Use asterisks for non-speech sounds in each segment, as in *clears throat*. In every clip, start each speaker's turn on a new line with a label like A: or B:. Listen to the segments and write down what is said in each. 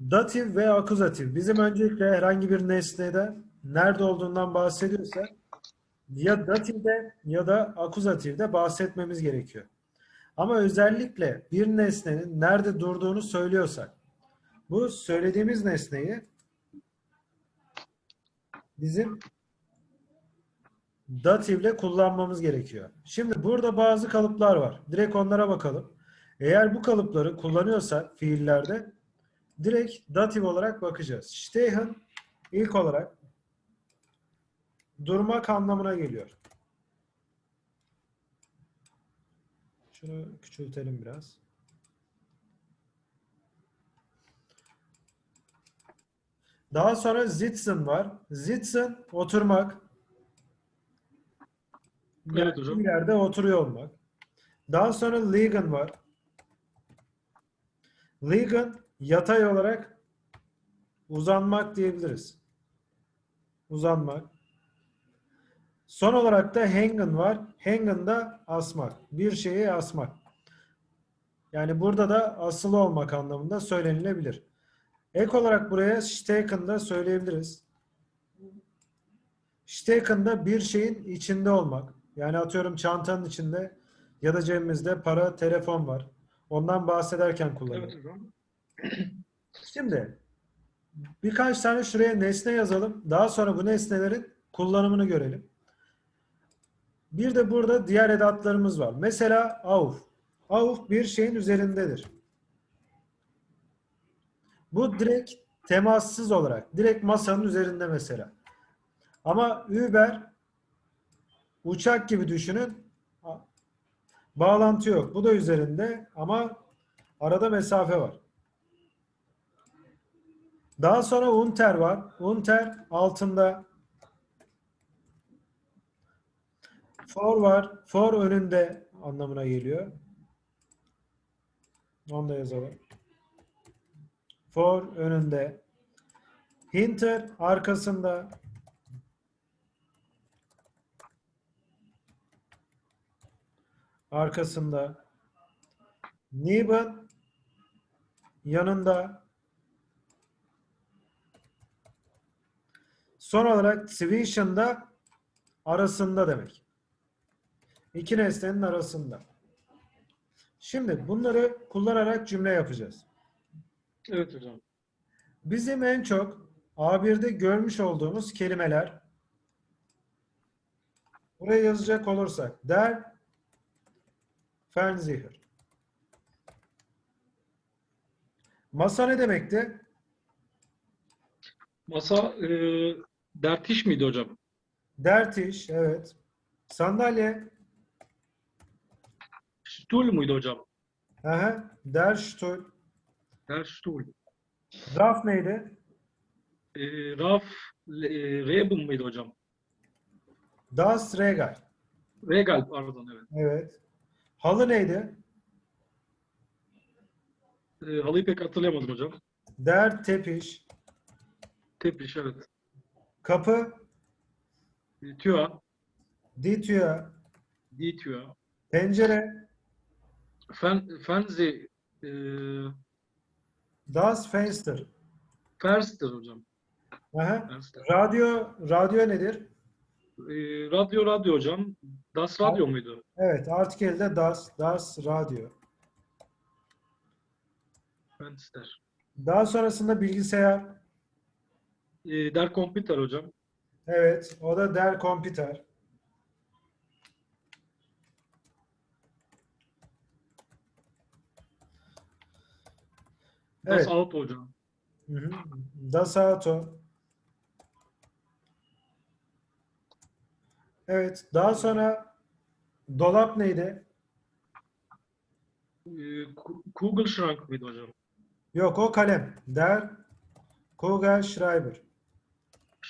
A: Datif ve akuzatif. Bizim öncelikle herhangi bir nesnede nerede olduğundan bahsediyorsak ya datifde ya da akuzatifde bahsetmemiz gerekiyor. Ama özellikle bir nesnenin nerede durduğunu söylüyorsak bu söylediğimiz nesneyi bizim datifle kullanmamız gerekiyor. Şimdi burada bazı kalıplar var. Direkt onlara bakalım. Eğer bu kalıpları kullanıyorsak fiillerde direkt datif olarak bakacağız. Stehen ilk olarak durmak anlamına geliyor. Şunu küçültelim biraz. Daha sonra sitzen var. Sitzen oturmak.
B: Evet hocam.
A: bir yerde oturuyor olmak. Daha sonra liegen var. Liegen yatay olarak uzanmak diyebiliriz. Uzanmak. Son olarak da hängen var. Hängen da asmak. Bir şeyi asmak. Yani burada da asılı olmak anlamında söylenilebilir. Ek olarak buraya steken da söyleyebiliriz. Steken da bir şeyin içinde olmak. Yani atıyorum çantanın içinde ya da cebimizde para, telefon var. Ondan bahsederken kullanıyoruz.
B: Evet.
A: Şimdi birkaç tane şuraya nesne yazalım. Daha sonra bu nesnelerin kullanımını görelim. Bir de burada diğer edatlarımız var. Mesela auf. Auf bir şeyin üzerindedir. Bu direkt temassız olarak, direkt masanın üzerinde mesela. Ama Uber uçak gibi düşünün. Bağlantı yok. Bu da üzerinde ama arada mesafe var. Daha sonra unter var. Unter altında. For var. For önünde anlamına geliyor. Onu da yazalım. For önünde. Hinter arkasında. Arkasında. Neben yanında. Son olarak zwischen da arasında demek. İki nesnenin arasında. Şimdi bunları kullanarak cümle yapacağız.
B: Evet hocam.
A: Bizim en çok A1'de görmüş olduğumuz kelimeler buraya yazacak olursak der Fernseher. Masa ne demekti?
B: Masa e, dert iş miydi hocam?
A: Der Tisch, evet. Sandalye,
B: Stuhl muydu hocam?
A: aha, der Stuhl.
B: Der Stuhl.
A: Raf neydi?
B: E, Raf e, Reben mıydı hocam?
A: Das Regal.
B: Regal pardon evet.
A: Evet. Halı neydi?
B: E, halıyı pek hatırlayamadım hocam.
A: Der Teppich.
B: Tepiş evet.
A: Kapı, Tür.
B: Die Tüa.
A: Pencere,
B: Fen, Fenzi e,
A: das Fenster.
B: Fenster hocam.
A: Aha.
B: Fenster.
A: Radyo, radyo nedir?
B: E, radyo radyo hocam. Das radyo muydu?
A: Evet, artikelde das, das radyo.
B: Fenster.
A: Daha sonrasında bilgisayar.
B: E, der Computer hocam.
A: Evet, o da der Computer.
B: Das
A: Evet.
B: Auto hocam.
A: Hı hı. Das Auto. Evet, daha sonra dolap neydi?
B: E, Ku- Kugelschrank mıydı hocam?
A: Yok, o kalem. Der Kugelschreiber.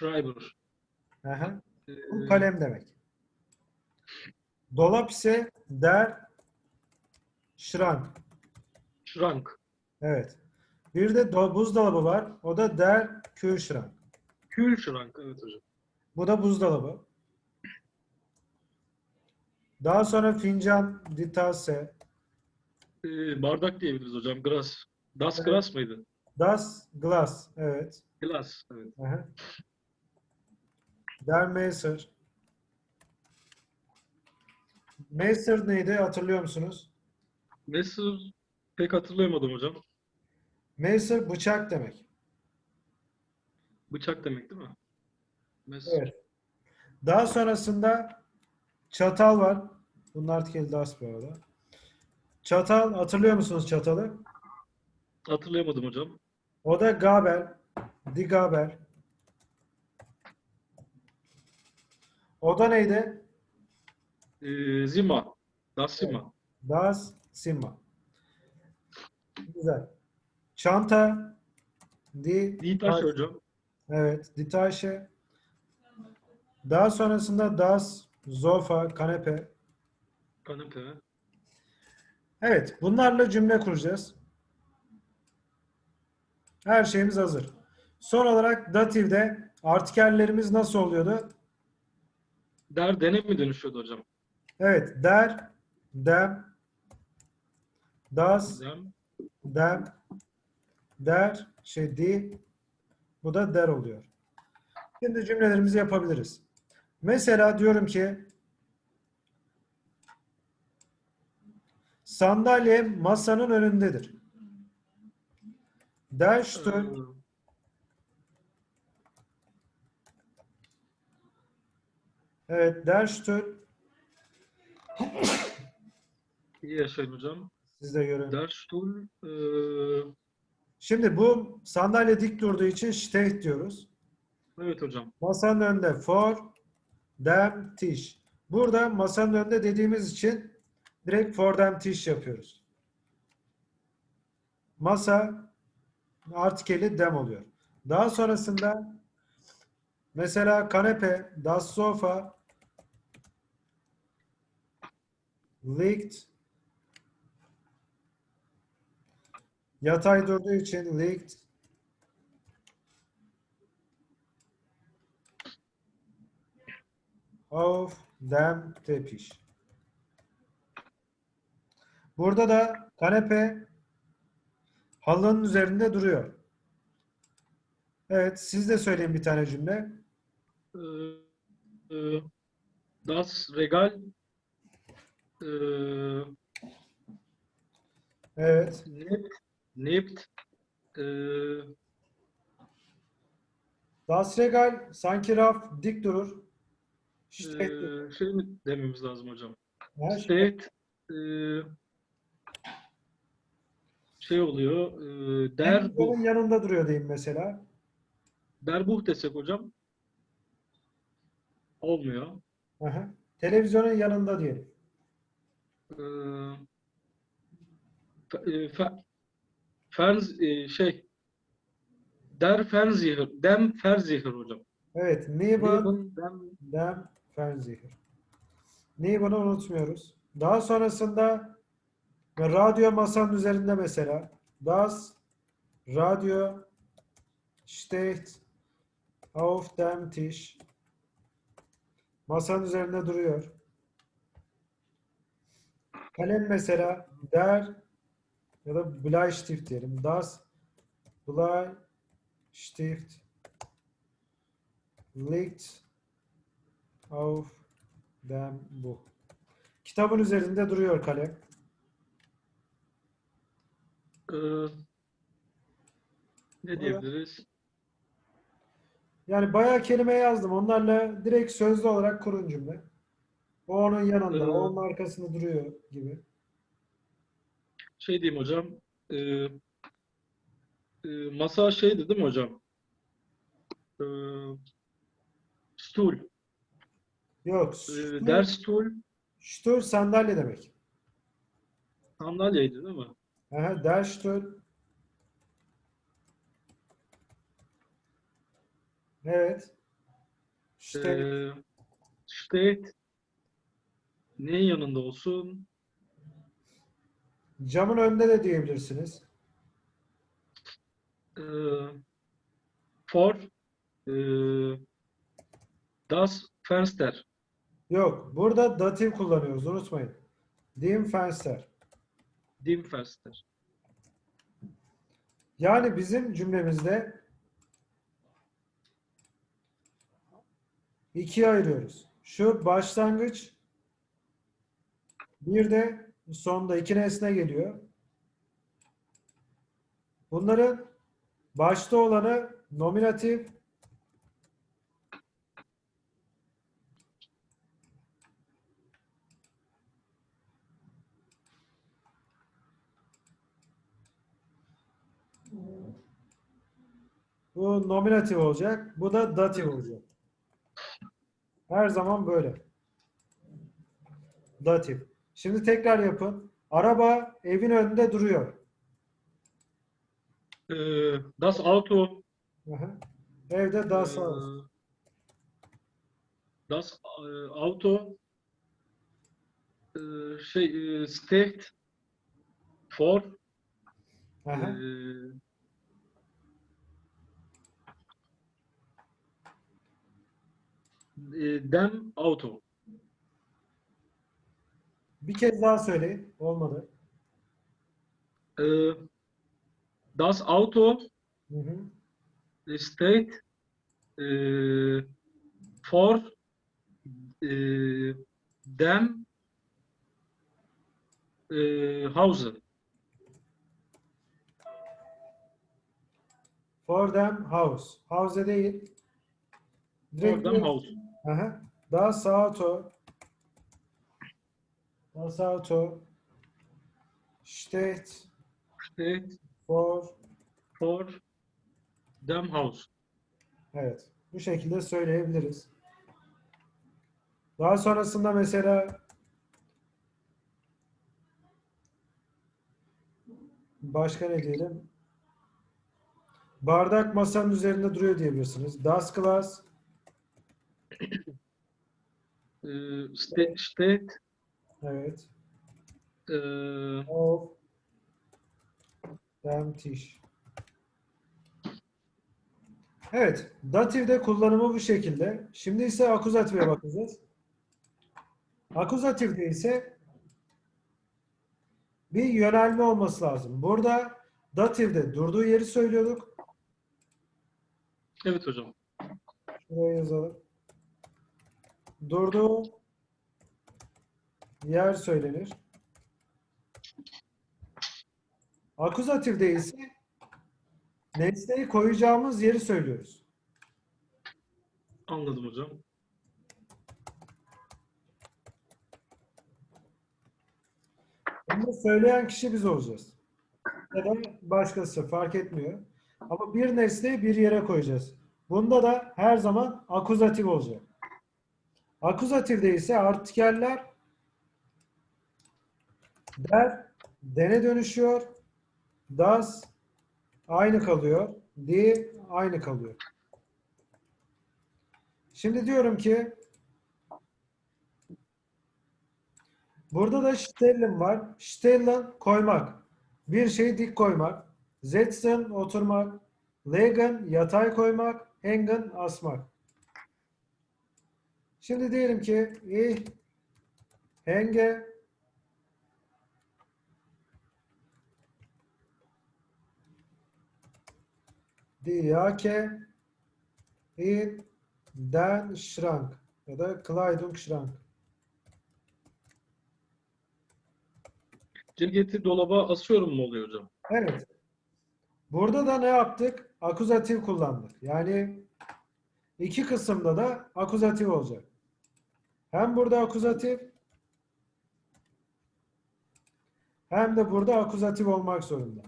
B: Schreiber.
A: Aha.
B: E,
A: Bu kalem demek. Dolap ise der Schrank.
B: Schrank.
A: Evet. Bir de do- buzdolabı var. O da der Kühlschrank.
B: Kühlschrank. Evet hocam.
A: Bu da buzdolabı. Daha sonra fincan, ditase.
B: E, bardak diyebiliriz hocam. Gras. Das. Gras mıydı?
A: Das Glas. Evet.
B: Glass. Evet.
A: Aha. Der Messer. Messer neydi hatırlıyor musunuz?
B: Messer pek hatırlayamadım hocam.
A: Messer bıçak demek.
B: Bıçak demek değil mi? Messer.
A: Evet. Daha sonrasında çatal var. Bunlar artık das bu arada. Çatal hatırlıyor musunuz çatalı?
B: Hatırlayamadım hocam.
A: O da Gabel. Die O da neydi?
B: Ee, Zima. Das Zima.
A: Das Zimmer. Güzel. Çanta. Die
B: Die Tasche hocam.
A: Evet. Die Tasche. Daha sonrasında das Sofa, kanepe.
B: Kanepe.
A: Evet. Bunlarla cümle kuracağız. Her şeyimiz hazır. Son olarak datifde artikellerimiz nasıl oluyordu?
B: Der dene mi dönüşüyordu hocam?
A: Evet. Der, dem, das,
B: Dem.
A: dem, der, şey di, bu da der oluyor. Şimdi cümlelerimizi yapabiliriz. Mesela diyorum ki sandalye masanın önündedir. Der Stuhl, evet der Stuhl,
B: İyi yaşayın hocam.
A: siz de görün.
B: Der Stuhl. ee,
A: Şimdi bu sandalye dik durduğu için steht diyoruz.
B: evet hocam.
A: Masanın önünde for dem Tisch. Burada masanın önünde dediğimiz için direkt for dem Tisch yapıyoruz. Masa artikeli dem oluyor. Daha sonrasında mesela kanepe, das Sofa, liegt yatay durduğu için liegt auf dem Teppich. Burada da kanepe halının üzerinde duruyor. Evet, siz de söyleyin bir tane cümle.
B: Ee, ee, das Regal ee,
A: Evet,
B: Nebt, Nebt ee,
A: Das Regal sanki raf dik durur. İşte
B: ee, şey mi dememiz lazım hocam?
A: her şey-
B: Steht ee, şey oluyor ee, der
A: televizyonun yanında duruyor diyeyim mesela.
B: der Buch desek hocam olmuyor.
A: Aha. Televizyonun yanında diyelim.
B: Fe- fe- Ferns e, şey der Fernseher, dem Fernseher hocam.
A: Evet, Neben
B: dem
A: dem Fernseher. Neben'i unutmuyoruz. Daha sonrasında radyo masanın üzerinde mesela. Das Radio steht auf dem Tisch. Masanın üzerinde duruyor. Kalem mesela der ya da Bleistift diyelim. Das Bleistift liegt auf dem Buch. Kitabın üzerinde duruyor kalem.
B: e, ne diyebiliriz?
A: Yani bayağı kelime yazdım. Onlarla direkt sözlü olarak kurun cümle. O onun yanında,
B: Ee,
A: onun arkasında duruyor gibi.
B: Şey diyeyim hocam. e, e, masa şeydi değil mi hocam? E, stool.
A: Yok.
B: E,
A: Stuhl,
B: der Stuhl
A: Stuhl sandalye demek.
B: sandalyeydi değil mi?
A: Aha, der Stuhl. Evet. İşte
B: E, steht neyin yanında olsun?
A: camın önünde de diyebilirsiniz.
B: Ee, for e, das Fenster.
A: Yok. Burada datif kullanıyoruz. Unutmayın. Dem Fenster.
B: Dem Fenster.
A: Yani bizim cümlemizde ikiye ayırıyoruz. Şu başlangıç bir de sonda iki nesne geliyor. Bunların başta olanı nominatif, Bu nominatif olacak. Bu da datif olacak. Her zaman böyle. Datif. Şimdi tekrar yapın. Araba evin önünde duruyor.
B: Äh, das Auto,
A: Aha. Evde das
B: äh,
A: var.
B: das äh, Auto äh, şey, äh, steht
A: Aha.
B: äh, äh, dem Auto.
A: Bir kez daha söyleyin. Olmadı.
B: Äh, das Auto
A: Hı hı.
B: steht äh, vor äh, dem äh, Hause.
A: For them house. House değil. Direkt
B: dem Haus.
A: Aha. Das Auto. Das Auto steht
B: Steht
A: for
B: vor dem Haus.
A: Evet. Bu şekilde söyleyebiliriz. Daha sonrasında mesela başka ne diyelim? Bardak masanın üzerinde duruyor diyebilirsiniz. Das Glas
B: ste steht
A: evet.
B: äh,
A: Auf dem Tisch. Evet. Datifde kullanımı bu şekilde. Şimdi ise akuzative bakacağız. Akuzatifde ise bir yönelme olması lazım. Burada datifde durduğu yeri söylüyorduk.
B: evet hocam.
A: Şuraya yazalım. Durduğu yer söylenir. Akuzatifde ise nesneyi koyacağımız yeri söylüyoruz.
B: Anladım hocam.
A: Bunu söyleyen kişi biz olacağız. Ya da başkası fark etmiyor. Ama bir nesneyi bir yere koyacağız. Bunda da her zaman akuzatif olacak. Akuzatifde ise artikeller der, dene dönüşüyor. Das aynı kalıyor. Die aynı kalıyor. Şimdi diyorum ki burada da stellen var. Stellen koymak. Bir şeyi dik koymak. Setzen oturmak. Legen yatay koymak. Hängen asmak. Şimdi diyelim ki ich hänge die Jacke in den Schrank ya da Kleidungsschrank.
B: Ceketi dolaba asıyorum mu oluyor hocam?
A: Evet. Burada da ne yaptık? Akuzatif kullandık. Yani iki kısımda da akuzatif olacak. Hem burada akuzatif hem de burada akuzatif olmak zorunda.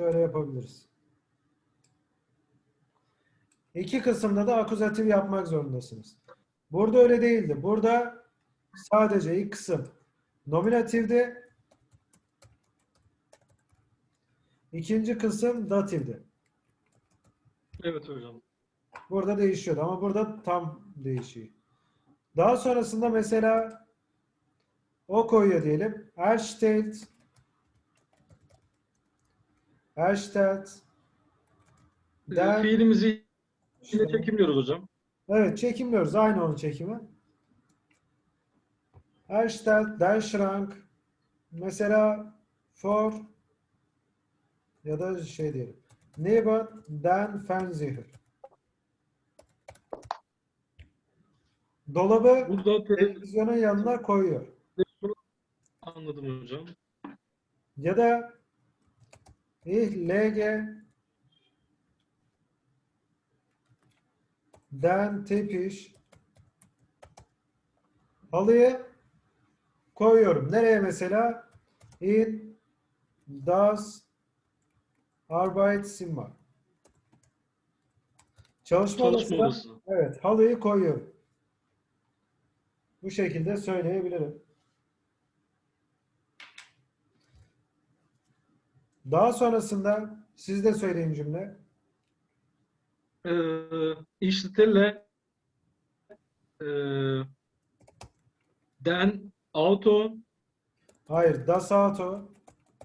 A: Şöyle yapabiliriz. İki kısımda da akuzatif yapmak zorundasınız. Burada öyle değildi. Burada sadece ilk kısım nominatifti. İkinci kısım datifti.
B: Evet hocam.
A: Burada değişiyordu ama burada tam değişiyor. Daha sonrasında mesela o koyuyor diyelim. Erstellt Erstellt
B: Ee,
A: Der
B: fiilimizi yine çekimliyoruz hocam.
A: Evet çekimliyoruz. Aynı onun çekimi. Erstellt, der Schrank. Mesela for ya da şey diyelim. Neben den Fernseher. Dolabı
B: Burada te-
A: televizyonun yanına koyuyor.
B: anladım hocam.
A: Ya da ich lege den Teppich halıyı koyuyorum. Nereye mesela? In das Arbeitszimmer. Çalışma
B: Çalışma
A: odasına
B: odasına.
A: evet halıyı koyuyorum. Bu şekilde söyleyebilirim. Daha sonrasında siz de söyleyin cümle.
B: İch stelle äh, den Auto,
A: Hayır, das Auto.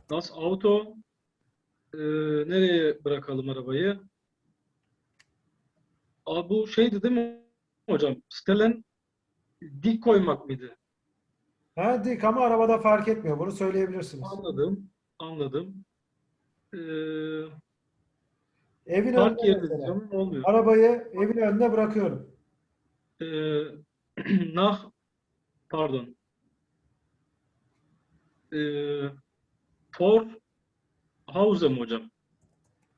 B: das Auto äh, nereye bırakalım arabayı? Aa, bu şeydi değil mi hocam? Stellen dik koymak mıydı?
A: Ha dik ama arabada fark etmiyor. Bunu söyleyebilirsiniz.
B: Anladım. Anladım. Ee,
A: Evin
B: park yerine olmuyor.
A: Arabayı evin önüne bırakıyorum.
B: Ee, *clears throat* nach pardon. Ee, for Hause mi hocam?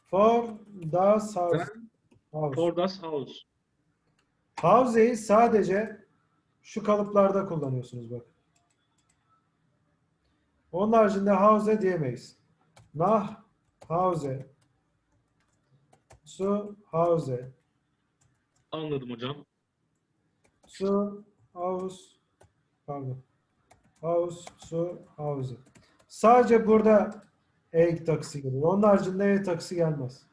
A: For das Haus.
B: Ben
A: Haus.
B: for das Haus.
A: House'yi sadece şu kalıplarda kullanıyorsunuz bak. Onun haricinde Hause diyemeyiz. Nach Hause. Zu Hause.
B: Anladım hocam.
A: Su, Haus, pardon. Haus, su, Hause. Sadece burada E taksi geliyor. Onun haricinde E taksi gelmez.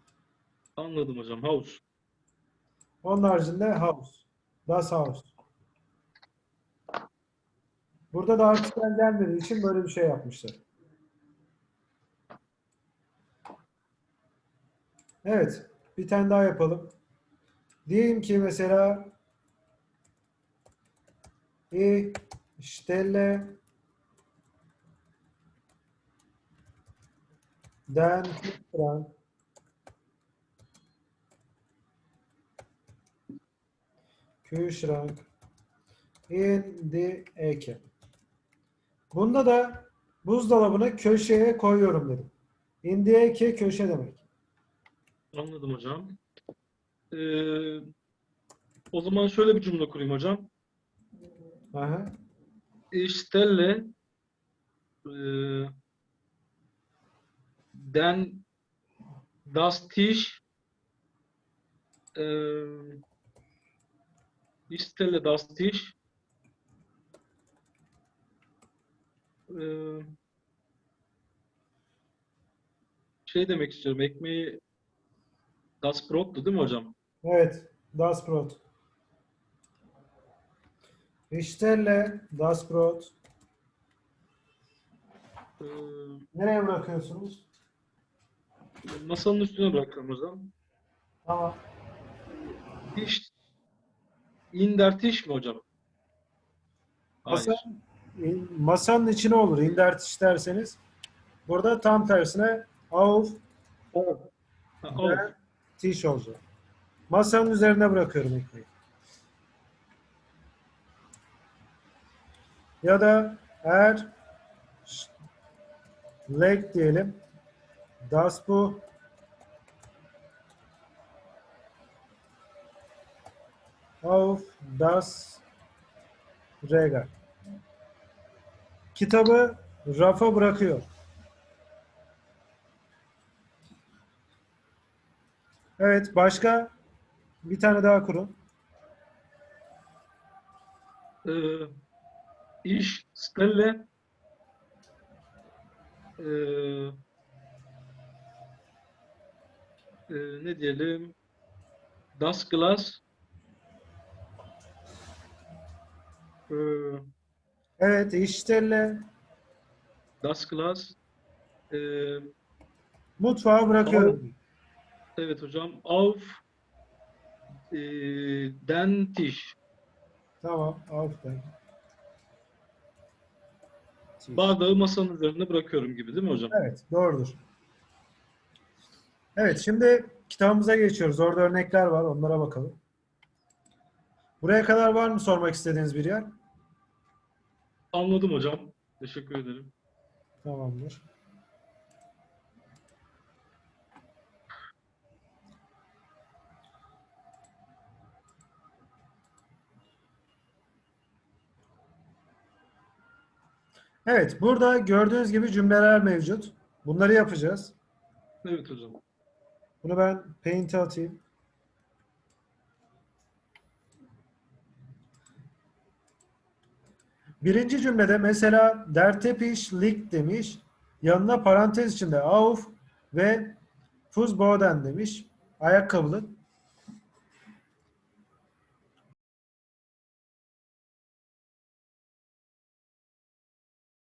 B: Anladım hocam. Haus.
A: Onun haricinde Haus. Das Haus. Burada da artikel gelmediği için böyle bir şey yapmışlar. Evet. Bir tane daha yapalım. Diyelim ki mesela ich stelle den Kühlschrank Kühlschrank in Ecke. Bunda da buzdolabını köşeye koyuyorum dedim. In Ecke köşe demek.
B: Anladım hocam. Ee, o zaman şöyle bir cümle kurayım hocam.
A: Aha.
B: Ich stelle äh, den das Tisch äh, ich stelle das Tisch äh, şey demek istiyorum ekmeği das Brot'tu değil mi hocam?
A: Evet. Das Brot. Ich stelle das Brot.
B: Ee,
A: Nereye bırakıyorsunuz?
B: masanın üstüne bırakıyorum hocam.
A: Tamam.
B: Tisch in der Tisch mi hocam? Hayır.
A: Masa, masanın içine olur. İndert isterseniz. Burada tam tersine auf
B: Ha, al.
A: ve tiş olacak. Masanın üzerine bırakıyorum ekmeği. Ya da er leg diyelim. Das bu auf das Regal. Kitabı rafa bırakıyor. Evet, başka bir tane daha kurun.
B: Äh, ich stelle äh, äh, ne diyelim? Das Glas. Äh,
A: Evet, işlerle
B: das Glas. Äh,
A: mutfağa bırakıyorum.
B: Evet hocam auf äh, den Tisch
A: Tamam, aferin.
B: Bardağı masanın üzerine bırakıyorum gibi değil mi hocam?
A: Evet, doğrudur. Evet, şimdi kitabımıza geçiyoruz. Orada örnekler var, onlara bakalım. Buraya kadar var mı sormak istediğiniz bir yer?
B: Anladım hocam. Teşekkür ederim.
A: Tamamdır. Evet, burada gördüğünüz gibi cümleler mevcut. Bunları yapacağız.
B: Evet hocam.
A: Bunu ben Paint'e atayım. Birinci cümlede mesela Der liegt demiş. Yanına parantez içinde auf ve Fußboden demiş. Ayakkabılık.